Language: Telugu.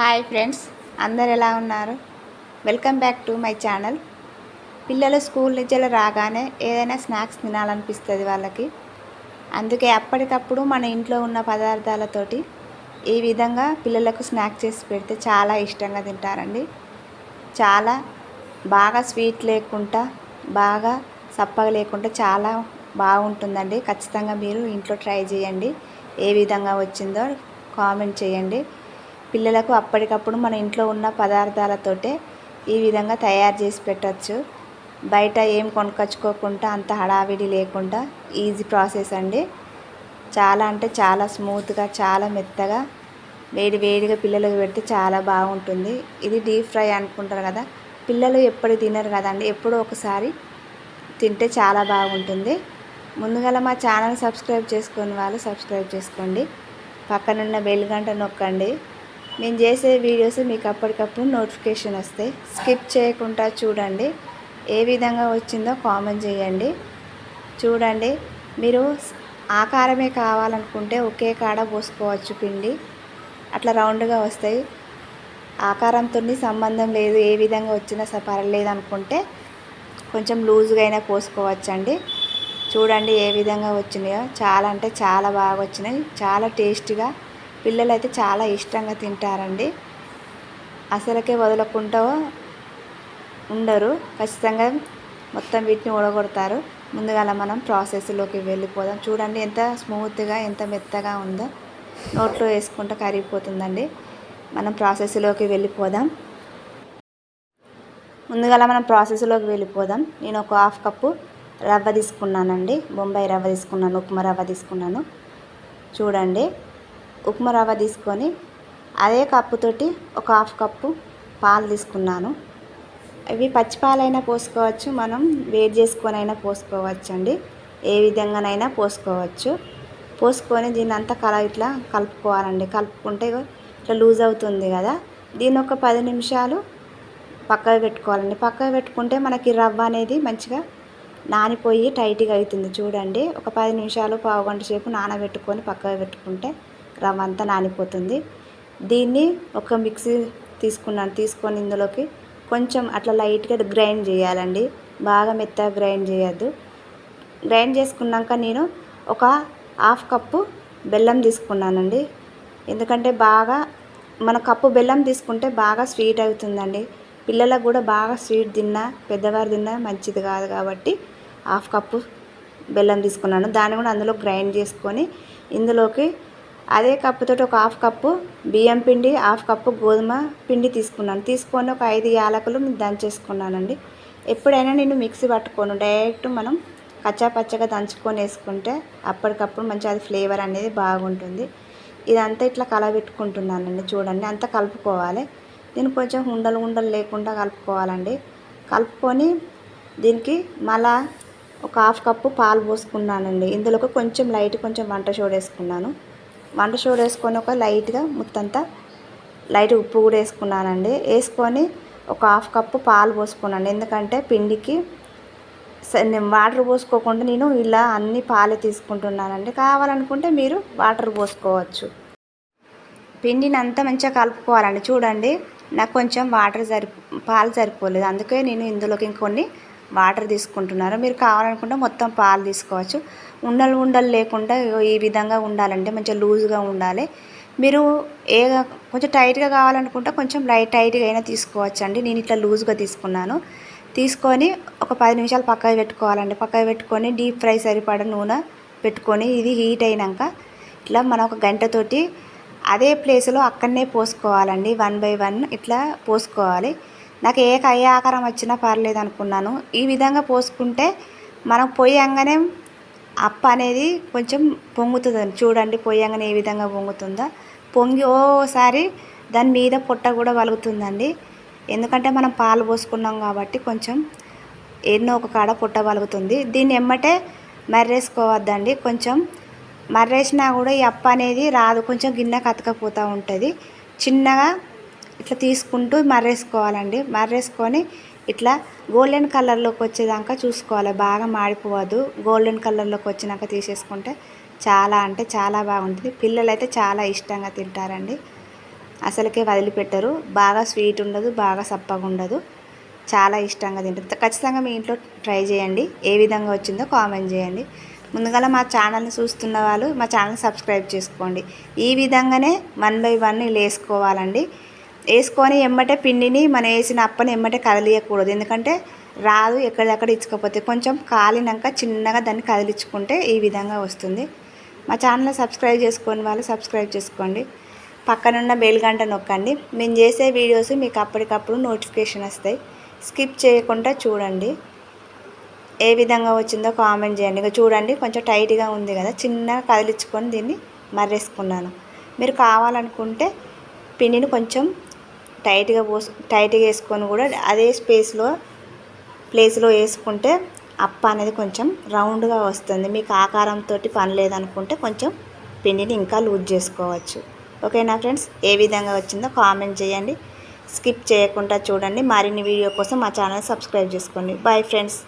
హాయ్ ఫ్రెండ్స్ అందరు ఎలా ఉన్నారు? Welcome back to my channel. పిల్లలు స్కూల్ నుంచి రాగానే ఏదైనా స్నాక్స్ తినాలనిపిస్తుంది వాళ్ళకి. అందుకే అప్పటికప్పుడు మన ఇంట్లో ఉన్న పదార్థాలతోటి ఈ విధంగా పిల్లలకు స్నాక్ చేసి పెడితే చాలా ఇష్టంగా తింటారండి. చాలా బాగా స్వీట్ లేకుండా బాగా సప్పగా లేకుండా చాలా బాగుంటుందండి. ఖచ్చితంగా మీరు ఇంట్లో ట్రై చేయండి. ఏ విధంగా వచ్చిందో కామెంట్ చేయండి. పిల్లలకు అప్పటికప్పుడు మన ఇంట్లో ఉన్న పదార్థాలతోటే ఈ విధంగా తయారు చేసి పెట్టచ్చు. బయట ఏం కొనుక్కొచ్చుకోకుండా అంత హడావిడి లేకుండా ఈజీ ప్రాసెస్ అండి. చాలా అంటే చాలా స్మూత్గా చాలా మెత్తగా వేడి వేడిగా పిల్లలకు పెడితే చాలా బాగుంటుంది. ఇది డీప్ ఫ్రై అనుకుంటారు కదా పిల్లలు ఎప్పుడు తినరు కదండి ఎప్పుడో ఒకసారి తింటే చాలా బాగుంటుంది. ముందుగా మా ఛానల్ సబ్స్క్రైబ్ చేసుకుని వాళ్ళు సబ్స్క్రైబ్ చేసుకోండి. పక్కనున్న బెల్ గంట నొక్కండి. నేను చేసే వీడియోస్ మీకు అప్పటికప్పుడు నోటిఫికేషన్ వస్తాయి. స్కిప్ చేయకుండా చూడండి. ఏ విధంగా వచ్చిందో కామెంట్ చేయండి. చూడండి. మీరు ఆకారమే కావాలనుకుంటే ఒకే కాడ పోసుకోవచ్చు పిండి. అట్లా రౌండ్గా వస్తాయి. ఆకారంతో సంబంధం లేదు. ఏ విధంగా వచ్చినా స పర్లేదు అనుకుంటే కొంచెం లూజ్గా అయినా పోసుకోవచ్చండి. చూడండి ఏ విధంగా వచ్చినాయో. చాలా అంటే చాలా బాగా వచ్చినాయి. చాలా టేస్టీగా పిల్లలు అయితే చాలా ఇష్టంగా తింటారండి. అసలకే వదలకుండా ఉండరు. ఖచ్చితంగా మొత్తం వీటిని ఓడగొడతారు ముందుగా మనం ప్రాసెస్లోకి వెళ్ళిపోదాం. చూడండి ఎంత స్మూత్గా ఎంత మెత్తగా ఉందో. నోట్లో వేసుకుంటే కరిగిపోతుందండి. మనం ప్రాసెస్లోకి వెళ్ళిపోదాం. ముందుగా మనం ప్రాసెస్లోకి వెళ్ళిపోదాం. నేను ఒక హాఫ్ కప్పు రవ్వ తీసుకున్నానండి. బొంబాయి రవ్వ తీసుకున్నాను ఉప్మా రవ్వ తీసుకున్నాను. చూడండి. ఉప్మా రవ్వ తీసుకొని అదే కప్పుతోటి ఒక హాఫ్ కప్పు పాలు తీసుకున్నాను. ఇవి పచ్చిపాలైనా పోసుకోవచ్చు మనం వేడి చేసుకొనైనా పోసుకోవచ్చు అండి ఏ విధంగానైనా పోసుకోవచ్చు. పోసుకొని దీన్ని అంతా కల ఇట్లా కలుపుకోవాలండి. కలుపుకుంటే ఇట్లా లూజ్ అవుతుంది కదా. దీని ఒక పది నిమిషాలు పక్కకు పెట్టుకోవాలండి. పక్కకు పెట్టుకుంటే మనకి రవ్వ అనేది మంచిగా నానిపోయి టైట్గా అవుతుంది. చూడండి ఒక పది నిమిషాలు పావు గంట సేపు నానబెట్టుకొని పక్కకు పెట్టుకుంటే రవ్వ అంతా నానిపోతుంది. దీన్ని ఒక మిక్సీ తీసుకున్నాను తీసుకొని ఇందులోకి కొంచెం అట్లా లైట్గా గ్రైండ్ చేయాలండి. బాగా మెత్తగా గ్రైండ్ చేయొద్దు. గ్రైండ్ చేసుకున్నాక నేను ఒక హాఫ్ కప్పు బెల్లం తీసుకున్నానండి. ఎందుకంటే బాగా మన కప్పు బెల్లం తీసుకుంటే బాగా స్వీట్ అవుతుందండి. పిల్లలకు కూడా బాగా స్వీట్ తిన్నా పెద్దవారు తిన్నా మంచిది కాదు కాబట్టి హాఫ్ కప్పు బెల్లం తీసుకున్నాను. దాన్ని కూడా అందులో గ్రైండ్ చేసుకొని ఇందులోకి అదే కప్పుతో ఒక హాఫ్ కప్పు బియ్యం పిండి హాఫ్ కప్పు గోధుమ పిండి తీసుకున్నాను. తీసుకొని ఒక ఐదు యాలకులు దంచేసుకున్నానండి. ఎప్పుడైనా నేను మిక్సీ పట్టుకోను డైరెక్ట్ మనం కచ్చా పచ్చగా దంచుకొని వేసుకుంటే అప్పటికప్పుడు మంచి అది ఫ్లేవర్ అనేది బాగుంటుంది. ఇదంతా ఇట్లా కలబెట్టుకుంటున్నానండి చూడండి అంతా కలుపుకోవాలి. దీన్ని కొంచెం ఉండలు ఉండలు లేకుండా కలుపుకోవాలండి. కలుపుకొని దీనికి మళ్ళా ఒక హాఫ్ కప్పు పాలు పోసుకున్నానండి. ఇందులోకి కొంచెం లైట్ కొంచెం వంట చూడేసుకున్నాను వంట సోడా వేసుకొని ఒక లైట్గా ముత్తంతా లైట్ ఉప్పు కూడా వేసుకున్నానండి. వేసుకొని ఒక హాఫ్ కప్పు పాలు పోసుకున్నాను. ఎందుకంటే పిండికి వాటర్ పోసుకోకుండా నేను ఇలా అన్ని పాలే తీసుకుంటున్నానండి. కావాలనుకుంటే మీరు వాటర్ పోసుకోవచ్చు. పిండిని అంతా మంచిగా కలుపుకోవాలండి. చూడండి నాకు కొంచెం వాటర్ సరి పాలు సరిపోలేదు. అందుకే నేను ఇందులోకి ఇంకొన్ని వాటర్ తీసుకుంటున్నారు? మీరు కావాలనుకుంటే మొత్తం పాలు తీసుకోవచ్చు. ఉండలు ఉండలు లేకుండా ఈ విధంగా ఉండాలంటే మంచిగా లూజ్గా ఉండాలి. మీరు ఏ కొంచెం టైట్గా కావాలనుకుంటే కొంచెం లైట్ టైట్గా అయినా తీసుకోవచ్చు అండి నేను ఇట్లా లూజ్గా తీసుకున్నాను. తీసుకొని ఒక పది నిమిషాలు పక్కకు పెట్టుకోవాలండి. పక్కకు పెట్టుకొని డీప్ ఫ్రై సరిపడ నూనె పెట్టుకొని ఇది హీట్ అయినాక ఇట్లా మనం ఒక గంటతోటి అదే ప్లేస్లో అక్కడనే పోసుకోవాలండి. వన్ బై వన్ ఇట్లా పోసుకోవాలి. నాకు ఏ కయ్య ఆకారం వచ్చినా పర్లేదు అనుకున్నాను. ఈ విధంగా పోసుకుంటే మనం పొయ్యంగానే అప్ప అనేది కొంచెం పొంగుతుంది. చూడండి పొయ్యంగానే ఏ విధంగా పొంగుతుందో. పొంగి ఓసారి దాని మీద పొట్ట కూడా వలుగుతుందండి. ఎందుకంటే మనం పాలు పోసుకున్నాం కాబట్టి కొంచెం ఎన్నో ఒక కాడ పొట్ట వలుగుతుంది. దీన్ని ఎమ్మటే మర్రేసుకోవద్దండి. కొంచెం మర్రేసినా కూడా ఈ అప్ప అనేది రాదు. కొంచెం గిన్నె కతకపోతూ ఉంటుంది. చిన్నగా ఇట్లా తీసుకుంటూ మర్రేసుకోవాలండి. మర్రేసుకొని ఇట్లా గోల్డెన్ కలర్లోకి వచ్చేదాకా చూసుకోవాలి. బాగా మాడిపోవద్దు. గోల్డెన్ కలర్లోకి వచ్చినాక తీసేసుకుంటే చాలా అంటే చాలా బాగుంటుంది. పిల్లలు అయితే చాలా ఇష్టంగా తింటారండి. అసలుకే వదిలిపెట్టరు. బాగా స్వీట్ ఉండదు బాగా సప్పగా ఉండదు. చాలా ఇష్టంగా తింటారు. ఖచ్చితంగా మీ ఇంట్లో ట్రై చేయండి. ఏ విధంగా వచ్చిందో కామెంట్ చేయండి. ముందుగా మా ఛానల్ని చూస్తున్న వాళ్ళు మా ఛానల్ సబ్స్క్రైబ్ చేసుకోండి. ఈ విధంగానే వన్ బై వన్ వేసుకోవాలండి. వేసుకొని ఎమ్మటే పిండిని మనం వేసిన అప్పని ఎమ్మటే కదిలియకూడదు. ఎందుకంటే రాదు ఎక్కడెక్కడ ఇచ్చుకోపోతే కొంచెం కాలినాక చిన్నగా దాన్ని కదిలించుకుంటే ఈ విధంగా వస్తుంది. మా ఛానల్ సబ్స్క్రైబ్ చేసుకోని వాళ్ళు సబ్స్క్రైబ్ చేసుకోండి. పక్కనున్న బెల్ గంట నొక్కండి. మేము చేసే వీడియోస్ మీకు అప్పటికప్పుడు నోటిఫికేషన్ వస్తాయి. స్కిప్ చేయకుండా చూడండి. ఏ విధంగా వచ్చిందో కామెంట్ చేయండి. ఇక చూడండి కొంచెం టైట్గా ఉంది కదా చిన్నగా కదిలించుకొని దీన్ని మర్రేసుకున్నాను. మీరు కావాలనుకుంటే పిండిని కొంచెం టైట్గా పోసు టైట్గా వేసుకొని కూడా అదే స్పేస్లో ప్లేస్లో వేసుకుంటే అప్ప అనేది కొంచెం రౌండ్గా వస్తుంది. మీకు ఆకారంతో పని లేదనుకుంటే కొంచెం పిండిని ఇంకా లూజ్ చేసుకోవచ్చు. ఓకేనా ఫ్రెండ్స్? ఏ విధంగా వచ్చిందో కామెంట్ చేయండి. స్కిప్ చేయకుండా చూడండి. మరిన్ని వీడియో కోసం మా ఛానల్ సబ్స్క్రైబ్ చేసుకోండి. Bye friends!